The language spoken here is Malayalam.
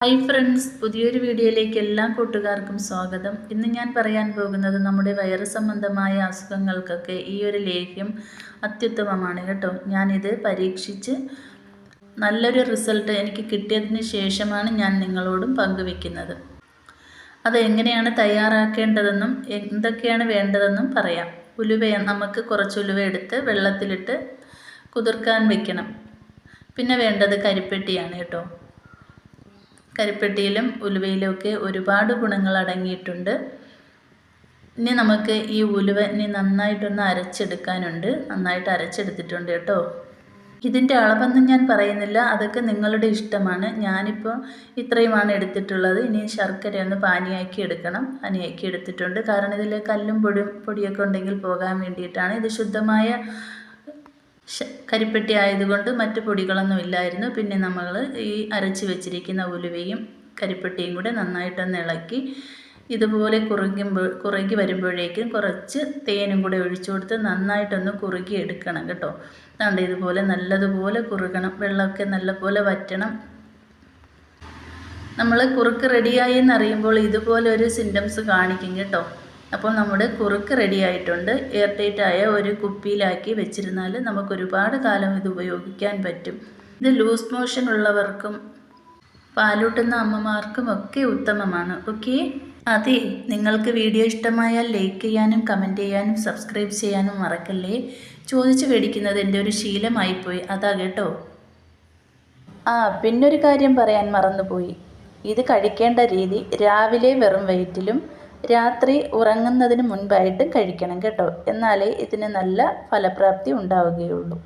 ഹായ് ഫ്രണ്ട്സ് പുതിയൊരു വീഡിയോയിലേക്ക് എല്ലാ കൂട്ടുകാർക്കും സ്വാഗതം. ഇന്ന് ഞാൻ പറയാൻ പോകുന്നത് നമ്മുടെ വയറ് സംബന്ധമായ അസുഖങ്ങൾക്കൊക്കെ ഈ ഒരു ലേഹ്യം അത്യുത്തമമാണ് കേട്ടോ. ഞാനിത് പരീക്ഷിച്ച് നല്ലൊരു റിസൾട്ട് എനിക്ക് കിട്ടിയതിന് ശേഷമാണ് ഞാൻ നിങ്ങളോടും പങ്കുവെക്കുന്നത്. അത് എങ്ങനെയാണ് തയ്യാറാക്കേണ്ടതെന്നും എന്തൊക്കെയാണ് വേണ്ടതെന്നും പറയാം. ഉലുവ നമുക്ക് കുറച്ച് ഉലുവ എടുത്ത് വെള്ളത്തിലിട്ട് കുതിർക്കാൻ വെക്കണം. പിന്നെ വേണ്ടത് കരിപ്പെട്ടിയാണ് കേട്ടോ. കരിപ്പെട്ടിയിലും ഉലുവയിലും ഒക്കെ ഒരുപാട് ഗുണങ്ങൾ അടങ്ങിയിട്ടുണ്ട്. ഇനി നമുക്ക് ഈ ഉലുവ ഇനി നന്നായിട്ടൊന്ന് അരച്ചെടുക്കാനുണ്ട്. നന്നായിട്ട് അരച്ചെടുത്തിട്ടുണ്ട് കേട്ടോ. ഇതിന്റെ അളവൊന്നും ഞാൻ പറയുന്നില്ല. അതൊക്കെ നിങ്ങളുടെ ഇഷ്ടമാണ്. ഞാനിപ്പോൾ ഇത്രയുമാണ് എടുത്തിട്ടുള്ളത്. ഇനി ശർക്കര ഒന്ന് പാനിയാക്കി എടുക്കണം. പാനിയാക്കി എടുത്തിട്ടുണ്ട്. കാരണം ഇതിൽ കല്ലും പൊടി പൊടിയൊക്കെ ഉണ്ടെങ്കിൽ പോകാൻ വേണ്ടിയിട്ടാണ്. ഇത് ശുദ്ധമായ കരിപ്പെട്ടി ആയതുകൊണ്ട് മറ്റു പൊടികളൊന്നും ഇല്ലായിരുന്നു. പിന്നെ നമ്മൾ ഈ അരച്ച് വെച്ചിരിക്കുന്ന ഉലുവയും കരിപ്പെട്ടിയും കൂടെ നന്നായിട്ടൊന്ന് ഇളക്കി ഇതുപോലെ കുറുകുമ്പോൾ കുറുകി വരുമ്പോഴേക്കും കുറച്ച് തേനും കൂടെ ഒഴിച്ചു കൊടുത്ത് നന്നായിട്ടൊന്ന് കുറുകി എടുക്കണം കേട്ടോ. അതുകൊണ്ട് ഇതുപോലെ നല്ലതുപോലെ കുറുകണം. വെള്ളമൊക്കെ നല്ലപോലെ വറ്റണം. നമ്മൾ കുറുക്ക് റെഡിയായി എന്നറിയുമ്പോൾ ഇതുപോലെ ഒരു സിംറ്റംസ് കാണിക്കും കേട്ടോ. അപ്പോൾ നമ്മുടെ കുറുക്ക് റെഡി ആയിട്ടുണ്ട്. എയർ ടൈറ്റ് ആയ ഒരു കുപ്പിയിലാക്കി വെച്ചിരുന്നാൽ നമുക്ക് ഒരുപാട് കാലം ഇത് ഉപയോഗിക്കാൻ പറ്റും. ഇത് ലൂസ് മോഷൻ ഉള്ളവർക്കും പാലൂട്ടുന്ന അമ്മമാർക്കും ഒക്കെ ഉത്തമമാണ്. ഓക്കെ അതെ നിങ്ങൾക്ക് വീഡിയോ ഇഷ്ടമായാൽ ലൈക്ക് ചെയ്യാനും കമന്റ് ചെയ്യാനും സബ്സ്ക്രൈബ് ചെയ്യാനും മറക്കല്ലേ? ചോദിച്ചു മേടിക്കുന്നത് എന്റെ ഒരു ശീലമായിപ്പോയി. അതാ കേട്ടോ. ആ പിന്നൊരു കാര്യം പറയാൻ മറന്നുപോയി. ഇത് കഴിക്കേണ്ട രീതി രാവിലെ വെറും വയറ്റിലും രാത്രി ഉറങ്ങുന്നതിന് മുൻപായിട്ട് കഴിക്കണം കേട്ടോ. എന്നാലേ ഇതിന് നല്ല ഫലപ്രാപ്തി ഉണ്ടാവുകയുള്ളൂ.